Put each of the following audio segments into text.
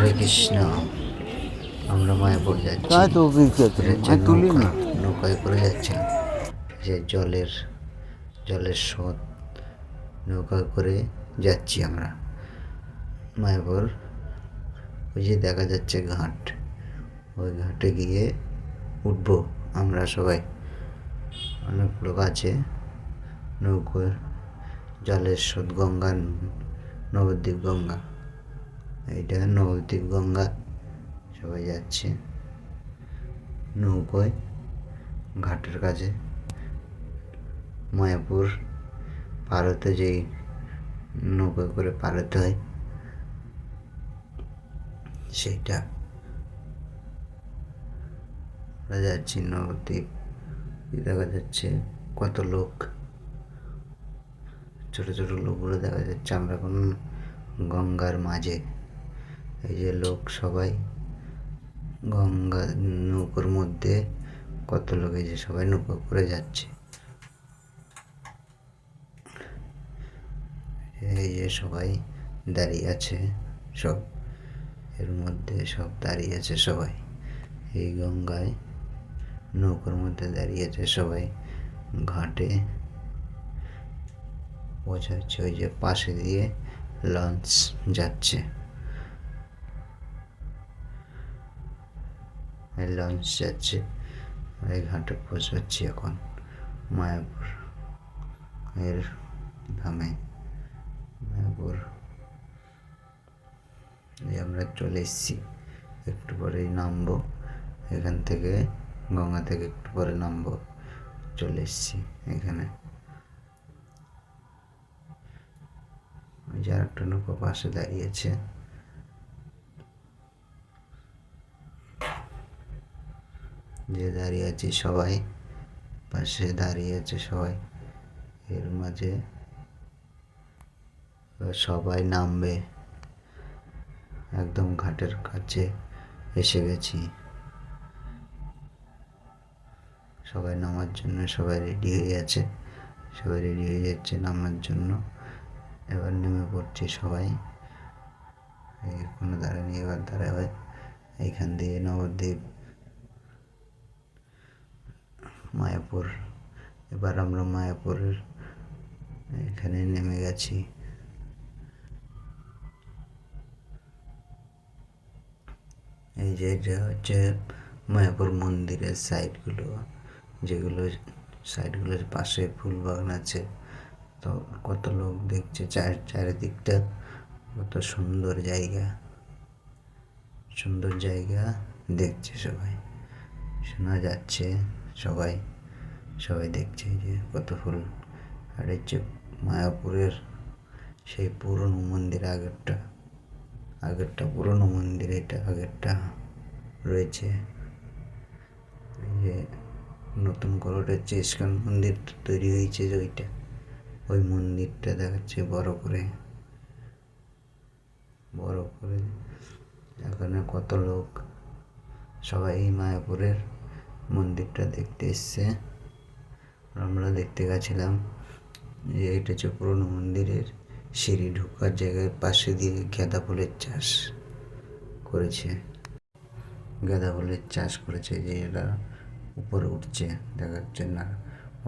হরে কৃষ্ণ আমরা মায়াপুর যাচ্ছি। নৌকায় করে যাচ্ছিলাম যে জলের জলের স্রোত নৌকায় করে যাচ্ছি আমরা। মায়াপুর ওই যে দেখা যাচ্ছে ঘাট। ওই ঘাটে গিয়ে উঠবো আমরা সবাই। অনেক লোক আছে নৌকোর জলের স্রোত গঙ্গা নবদ্বীপ গঙ্গা। এইটা নবদ্বীপ গঙ্গা। সবাই যাচ্ছে। নৌকোয়, ঘাটের কাছে। মায়াপুর পারতে যেই নৌকোয় করে পারতে হয়, সেইটা। আমরা যাচ্ছি নবদ্বীপ। দেখা যাচ্ছে কত লোক। ছোট ছোট লোকগুলো দেখা যাচ্ছে। আমরা এখন গঙ্গার মাঝে। এই যে লোক সবাই, গঙ্গা নৌকোর মধ্যে কত লোক এই যে সবাই নৌকো করে যাচ্ছে। এই যে সবাই দাঁড়িয়ে আছে, সব এর মধ্যে সব দাঁড়িয়ে আছে সবাই। এই গঙ্গায় নৌকোর মধ্যে দাঁড়িয়ে আছে সবাই। ঘাটে বোঝা যাচ্ছে ওই যে পাশে দিয়ে লঞ্চ যাচ্ছে। লঞ্চ যাচ্ছে এই ঘাটে পৌঁছাচ্ছি এখন, মায়াপুর। এর ধামে মায়াপুর। এই আমরা চলে এসেছি, একটু পরেই নামবো। এখান থেকে, গঙ্গা থেকে একটু পরে নামবো। চলে এসেছি এখানে। ওই যে আরেকটা নৌকো পাশে দাঁড়িয়েছে যে দাঁড়িয়ে আছে সবাই, পাশে দাঁড়িয়ে আছে সবাই, এর মাঝে সবাই নামবে। একদম ঘাটের কাছে এসে গেছি। সবাই নামার জন্য সবাই রেডি হয়ে আছে। সবাই রেডি হয়ে যাচ্ছে নামার জন্য। এবার নেমে পড়ছে সবাই। কোনো দাঁড়ানি এবার দাঁড়াবে। এইখান দিয়ে নবদ্বীপ মায়াপুর। এবার আমরা মায়াপুরের এখানে নেমে গেছি। এই যে এটা হচ্ছে মায়াপুর মন্দিরের সাইডগুলো যেগুলো সাইডগুলোর পাশে ফুল বাগান আছে। তো কত লোক দেখছে চার, চারিদিকটা। কত সুন্দর জায়গা। সুন্দর জায়গা দেখছে সবাই। শোনা যাচ্ছে। সবাই সবাই দেখছে যে কত ফুল। আর হচ্ছে মায়াপুরের সেই পুরনো মন্দির আগেরটা আগেরটা পুরনো মন্দির, এটা আগেরটা রয়েছে। যে নতুন করে হচ্ছে ইস্কন মন্দির তৈরি হয়েছে যে ওইটা, ওই মন্দিরটা দেখাচ্ছে বড় করে। বড় করে। এখানে কত লোক, সবাই মায়াপুরের মন্দিরটা দেখতে এসছে। আমরা দেখতে গেছিলাম যে এটা হচ্ছে পুরনো মন্দিরের সিঁড়ি ঢোকার জায়গায় পাশে দিয়ে গাঁদা ফুলের চাষ করেছে। গাঁদা ফুলের চাষ করেছে যে এরা উপরে উঠছে, দেখা যাচ্ছে না।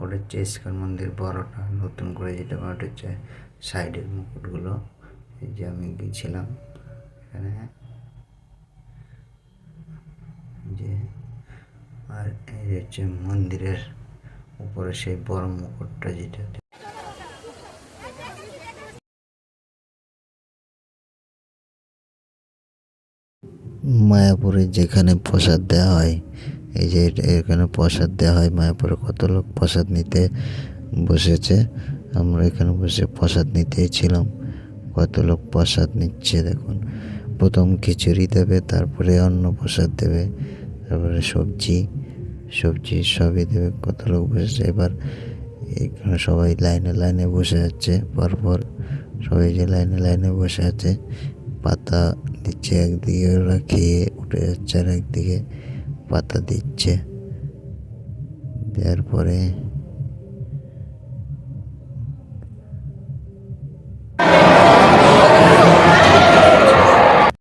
ওটা হচ্ছে ইস্কন মন্দির বড়টা, নতুন করে যেটা ওটা হচ্ছে সাইডের মুকুটগুলো। এই যে আমি গিয়েছিলাম এখানে। যে আর এই হচ্ছে মন্দিরের উপরে সেই বড় মুকুটটা যেটা মায়াপুরে যেখানে প্রসাদ দেওয়া হয়, এই যে এখানে প্রসাদ দেওয়া হয়, মায়াপুরে কত লোক প্রসাদ নিতে বসেছে? আমরা এখানে বসে প্রসাদ নিতেই ছিলাম। কত লোক প্রসাদ নিচ্ছে দেখুন। প্রথম খিচুড়ি দেবে, তারপরে অন্ন প্রসাদ দেবে, তারপরে সবজি। সবজি সবই দেবে, কত লোক বসেছে। এবার এখানে সবাই লাইনে লাইনে বসে আছে পরপর সবাই যে লাইনে লাইনে বসে আছে, পাতা দিচ্ছে একদিকে ওরা খেয়ে উঠে যাচ্ছে আর একদিকে পাতা দিচ্ছে। দেওয়ার পরে